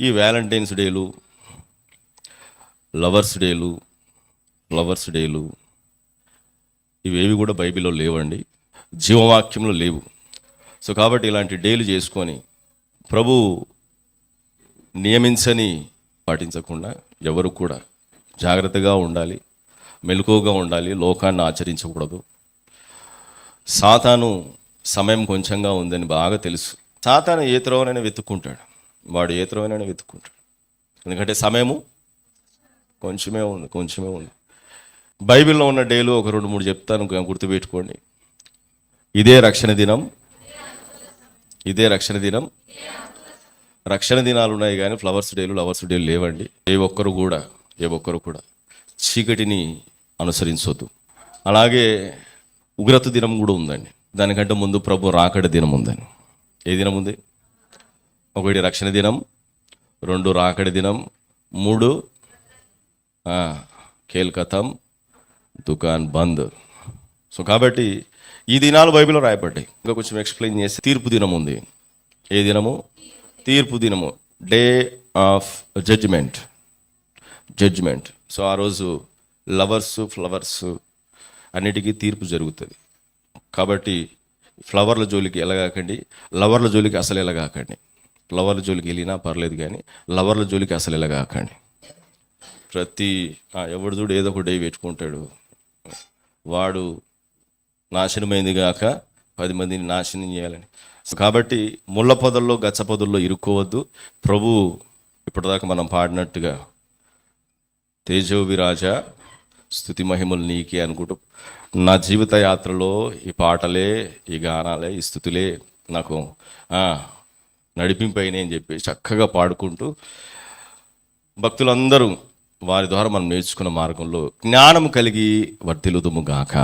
ఈ వ్యాలంటైన్స్ డేలు లవర్స్ డేలు ఫ్లవర్స్ డేలు ఇవేవి కూడా బైబిల్లో లేవండి. జీవవాక్యంలో లేవు. సో కాబట్టి ఇలాంటి డేలు చేసుకొని ప్రభు నియమించని పాటించకుండా ఎవరు కూడా జాగ్రత్తగా ఉండాలి మెలకువగా ఉండాలి లోకాన్ని ఆచరించకూడదు. సాతాను సమయం కొంచెంగా ఉందని బాగా తెలుసు. సాతాను ఏ త్రోవనైనా వెతుక్కుంటాడు. వాడు ఏ త్రోవైనా వెతుక్కుంటాడు. ఎందుకంటే సమయము కొంచెమే ఉంది కొంచెమే ఉంది. బైబిల్లో ఉన్న డేలు ఒక రెండు మూడు చెప్తాను గుర్తుపెట్టుకోండి. ఇదే రక్షణ దినం. ఇదే రక్షణ దినం. రక్షణ దినాలు ఉన్నాయి కానీ ఫ్లవర్స్ డేలు లవర్స్ డేలు లేవండి. ఏ ఒక్కరు కూడా ఏ ఒక్కరు కూడా చీకటిని అనుసరించొద్దు. అలాగే ఉగ్రత దినం కూడా ఉందండి. దానికంటే ముందు ప్రభు రాకడ దినం ఉందండి. ఏ దినం ఉంది? ఒకటి రక్షణ దినం రెండు రాకడి దినం మూడు కేల్కతం దుకాన్ బంద్. సో కాబట్టి ఈ దినాలు బైబిల్లో రాయబడ్డాయి. ఇంకా కొంచెం ఎక్స్ప్లెయిన్ చేసి తీర్పు దినం ఉంది. ఏ దినము? తీర్పు దినము. Day of judgement judgement so ఆ రోజు లవర్స్ ఫ్లవర్స్ అన్నిటికీ తీర్పు జరుగుతుంది. కాబట్టి ఫ్లవర్ల జోలికి ఎలాగాకండి లవర్ల జోలికి అసలు ఎలాగాకండి లవర్ల జోలికి వెళ్ళినా పర్లేదు కానీ లవర్ల జోలికి అసలు వెళ్ళగాకండి ప్రతి ఎవడు చూడు ఏదో ఒకటి పెట్టుకుంటాడు. వాడు నాశనమైంది కాక పది మందిని నాశనం చేయాలని. కాబట్టి ముళ్ళ పొదల్లో గచ్చ పొదల్లో ఇరుక్కోవద్దు. ప్రభు ఇప్పటిదాకా మనం పాడినట్టుగా తేజోవి రాజా స్థుతి మహిమలు నీకే అనుకుంటూ నా జీవిత యాత్రలో ఈ పాటలే ఈ గానాలే ఈ స్థుతులే నాకు నడిపింపైన అని చెప్పి చక్కగా పాడుకుంటూ భక్తులందరూ వారి ద్వారా మనం నేర్చుకున్న మార్గంలో జ్ఞానం కలిగి వర్తిలుదుము గాక.